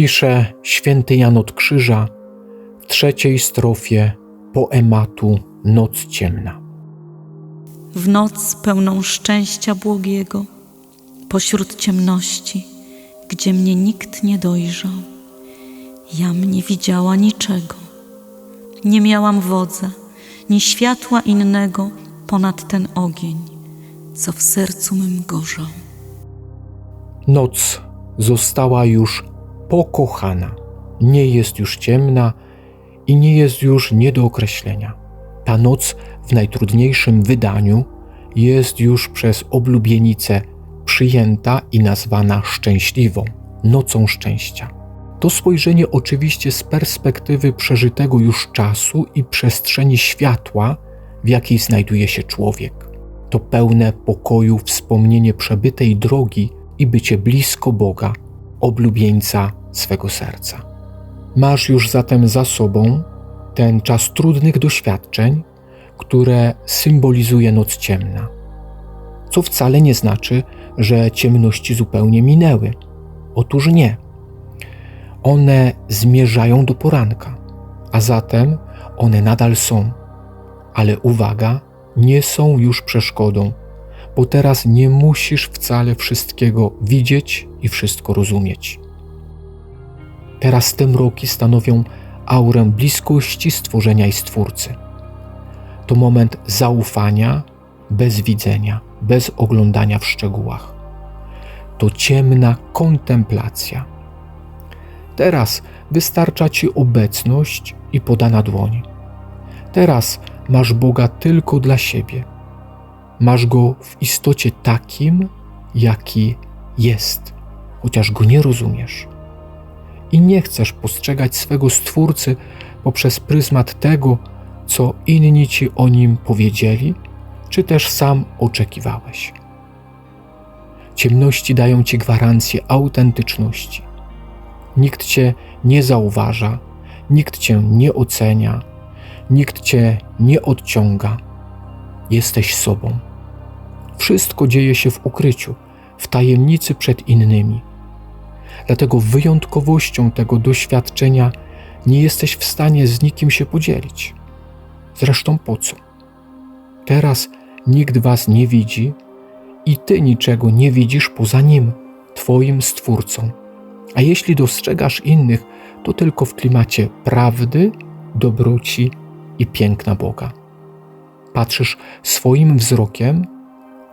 pisze święty Jan od Krzyża w trzeciej strofie poematu Noc ciemna. W noc pełną szczęścia błogiego, pośród ciemności, gdzie mnie nikt nie dojrzał, jam nie widziała niczego. Nie miałam wodza, ni światła innego ponad ten ogień, co w sercu mym gorzał. Noc została już pokochana. Nie jest już ciemna i nie jest już nie do określenia. Ta noc w najtrudniejszym wydaniu jest już przez oblubienicę przyjęta i nazwana szczęśliwą, nocą szczęścia. To spojrzenie oczywiście z perspektywy przeżytego już czasu i przestrzeni światła, w jakiej znajduje się człowiek. To pełne pokoju wspomnienie przebytej drogi i bycie blisko Boga, oblubieńca swego serca. Masz już zatem za sobą ten czas trudnych doświadczeń, które symbolizuje noc ciemna. Co wcale nie znaczy, że ciemności zupełnie minęły. Otóż nie. One zmierzają do poranka, a zatem one nadal są. Ale uwaga, nie są już przeszkodą, bo teraz nie musisz wcale wszystkiego widzieć i wszystko rozumieć. Teraz te mroki stanowią aurę bliskości stworzenia i stwórcy. To moment zaufania bez widzenia, bez oglądania w szczegółach. To ciemna kontemplacja. Teraz wystarcza ci obecność i podana dłoń. Teraz masz Boga tylko dla siebie. Masz go w istocie takim, jaki jest, chociaż go nie rozumiesz i nie chcesz postrzegać swego Stwórcy poprzez pryzmat tego, co inni ci o nim powiedzieli, czy też sam oczekiwałeś. Ciemności dają ci gwarancję autentyczności. Nikt cię nie zauważa, nikt cię nie ocenia, nikt cię nie odciąga. Jesteś sobą. Wszystko dzieje się w ukryciu, w tajemnicy przed innymi Dlatego wyjątkowością tego doświadczenia nie jesteś w stanie z nikim się podzielić. Zresztą po co? Teraz nikt was nie widzi i ty niczego nie widzisz poza nim, twoim stwórcą. A jeśli dostrzegasz innych, to tylko w klimacie prawdy, dobroci i piękna Boga. Patrzysz swoim wzrokiem,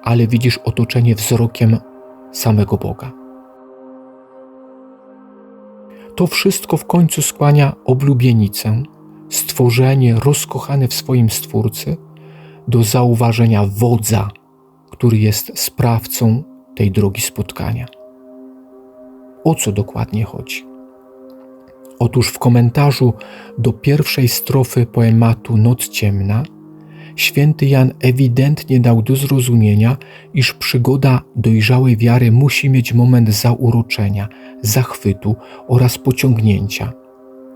ale widzisz otoczenie wzrokiem samego Boga. To wszystko w końcu skłania oblubienicę, stworzenie rozkochane w swoim Stwórcy, do zauważenia wodza, który jest sprawcą tej drogi spotkania. O co dokładnie chodzi? Otóż w komentarzu do pierwszej strofy poematu Noc Ciemna święty Jan ewidentnie dał do zrozumienia, iż przygoda dojrzałej wiary musi mieć moment zauroczenia, zachwytu oraz pociągnięcia.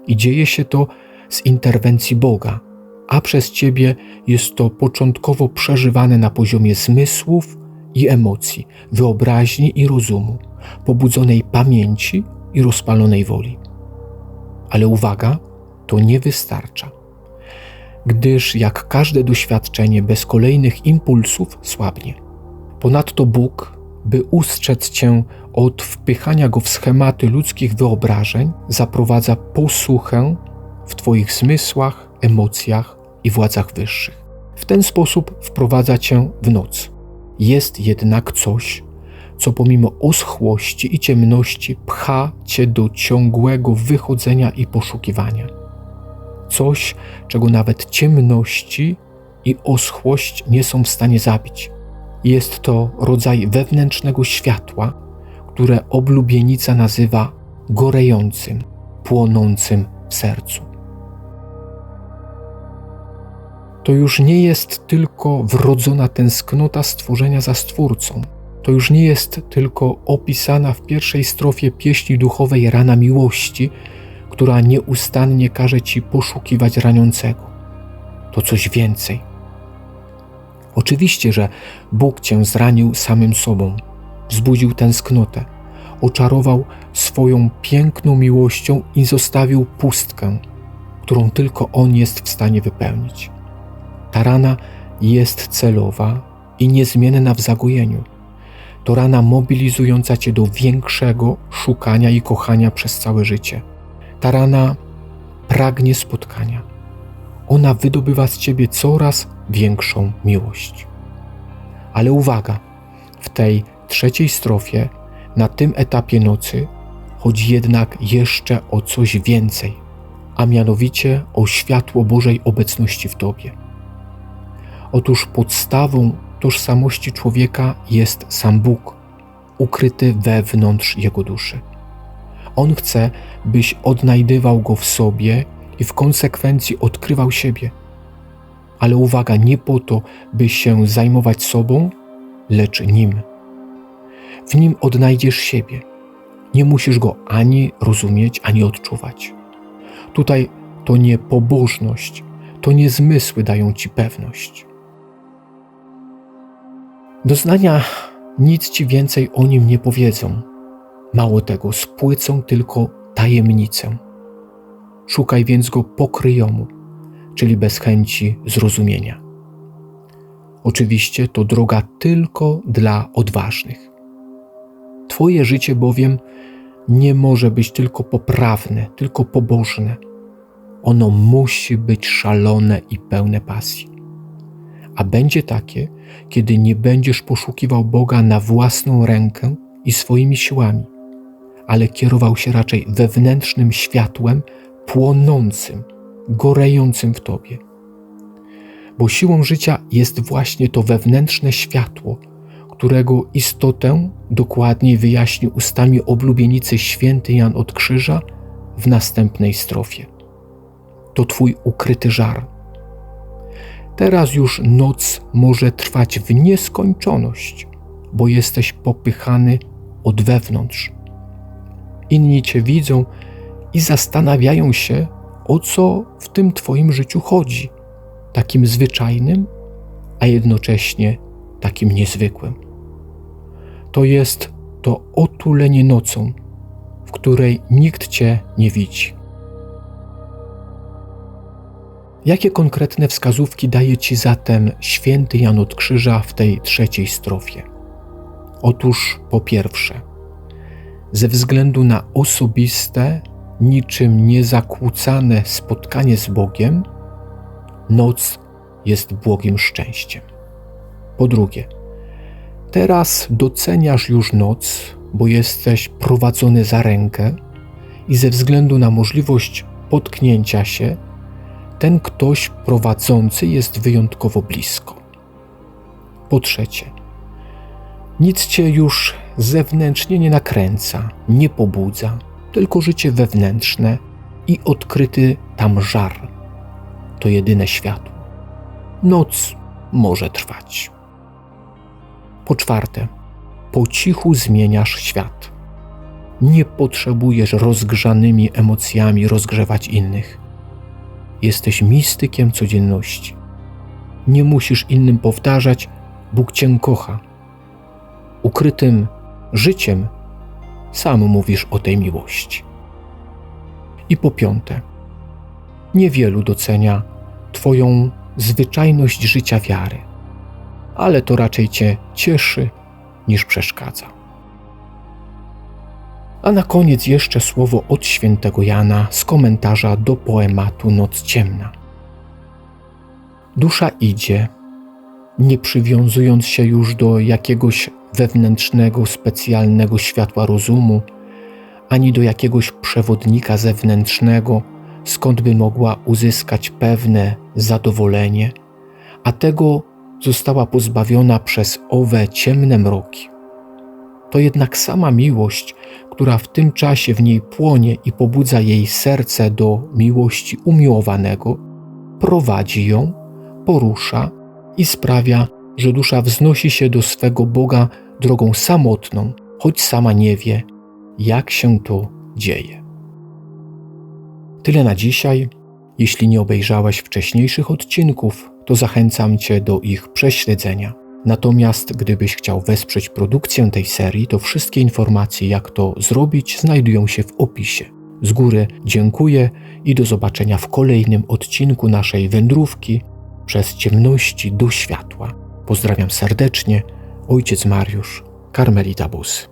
I dzieje się to z interwencji Boga, a przez Ciebie jest to początkowo przeżywane na poziomie zmysłów i emocji, wyobraźni i rozumu, pobudzonej pamięci i rozpalonej woli. Ale uwaga, to nie wystarcza gdyż jak każde doświadczenie bez kolejnych impulsów słabnie. Ponadto Bóg, by ustrzec cię od wpychania go w schematy ludzkich wyobrażeń, zaprowadza posłuchę w Twoich zmysłach, emocjach i władzach wyższych. W ten sposób wprowadza cię w noc. Jest jednak coś, co pomimo oschłości i ciemności pcha cię do ciągłego wychodzenia i poszukiwania coś, czego nawet ciemności i oschłość nie są w stanie zabić. Jest to rodzaj wewnętrznego światła, które oblubienica nazywa gorejącym, płonącym w sercu. To już nie jest tylko wrodzona tęsknota stworzenia za Stwórcą. To już nie jest tylko opisana w pierwszej strofie pieśni duchowej rana miłości, która nieustannie każe ci poszukiwać raniącego. To coś więcej. Oczywiście, że Bóg cię zranił samym sobą, wzbudził tęsknotę. oczarował swoją piękną miłością i zostawił pustkę, którą tylko On jest w stanie wypełnić. Ta rana jest celowa i niezmienna w zagojeniu. To rana mobilizująca cię do większego szukania i kochania przez całe życie. Ta rana pragnie spotkania. Ona wydobywa z ciebie coraz większą miłość. Ale uwaga, w tej trzeciej strofie, na tym etapie nocy, chodzi jednak jeszcze o coś więcej, a mianowicie o światło Bożej obecności w tobie. Otóż podstawą tożsamości człowieka jest sam Bóg, ukryty wewnątrz jego duszy. On chce, byś odnajdywał go w sobie i w konsekwencji odkrywał siebie. Ale uwaga, nie po to, by się zajmować sobą, lecz nim. W nim odnajdziesz siebie. Nie musisz go ani rozumieć, ani odczuwać. Tutaj to nie pobożność, to nie zmysły dają ci pewność. Doznania nic ci więcej o nim nie powiedzą. Mało tego, spłycą tylko tajemnicę. Szukaj więc go pokryjomu, czyli bez chęci zrozumienia. Oczywiście to droga tylko dla odważnych. Twoje życie bowiem nie może być tylko poprawne, tylko pobożne. Ono musi być szalone i pełne pasji. A będzie takie, kiedy nie będziesz poszukiwał Boga na własną rękę i swoimi siłami, ale kierował się raczej wewnętrznym światłem płonącym, gorejącym w tobie. Bo siłą życia jest właśnie to wewnętrzne światło, którego istotę dokładniej wyjaśni ustami oblubienicy święty Jan od Krzyża w następnej strofie. To Twój ukryty żar. Teraz już noc może trwać w nieskończoność, bo jesteś popychany od wewnątrz. Inni Cię widzą i zastanawiają się, o co w tym Twoim życiu chodzi, takim zwyczajnym, a jednocześnie takim niezwykłym. To jest to otulenie nocą, w której nikt Cię nie widzi. Jakie konkretne wskazówki daje Ci zatem święty Jan od Krzyża w tej trzeciej strofie? Otóż po pierwsze, ze względu na osobiste, niczym niezakłócane spotkanie z Bogiem, noc jest błogim szczęściem. Po drugie, teraz doceniasz już noc, bo jesteś prowadzony za rękę i ze względu na możliwość potknięcia się, ten ktoś prowadzący jest wyjątkowo blisko. Po trzecie, nic cię już zewnętrznie nie nakręca, nie pobudza, tylko życie wewnętrzne i odkryty tam żar. To jedyne światło. Noc może trwać. Po czwarte, po cichu zmieniasz świat. Nie potrzebujesz rozgrzanymi emocjami rozgrzewać innych. Jesteś mistykiem codzienności. Nie musisz innym powtarzać, Bóg cię kocha. Ukrytym życiem sam mówisz o tej miłości. I po piąte, niewielu docenia Twoją zwyczajność życia wiary, ale to raczej Cię cieszy niż przeszkadza. A na koniec jeszcze słowo od świętego Jana z komentarza do poematu Noc Ciemna. Dusza idzie, nie przywiązując się już do jakiegoś wewnętrznego, specjalnego światła rozumu, ani do jakiegoś przewodnika zewnętrznego, skąd by mogła uzyskać pewne zadowolenie, a tego została pozbawiona przez owe ciemne mroki. To jednak sama miłość, która w tym czasie w niej płonie i pobudza jej serce do miłości umiłowanego, prowadzi ją, porusza i sprawia, że dusza wznosi się do swego Boga drogą samotną, choć sama nie wie, jak się to dzieje. Tyle na dzisiaj. Jeśli nie obejrzałeś wcześniejszych odcinków, to zachęcam Cię do ich prześledzenia. Natomiast gdybyś chciał wesprzeć produkcję tej serii, to wszystkie informacje, jak to zrobić, znajdują się w opisie. Z góry dziękuję i do zobaczenia w kolejnym odcinku naszej wędrówki przez ciemności do światła. Pozdrawiam serdecznie, ojciec Mariusz, Karmelita Bus.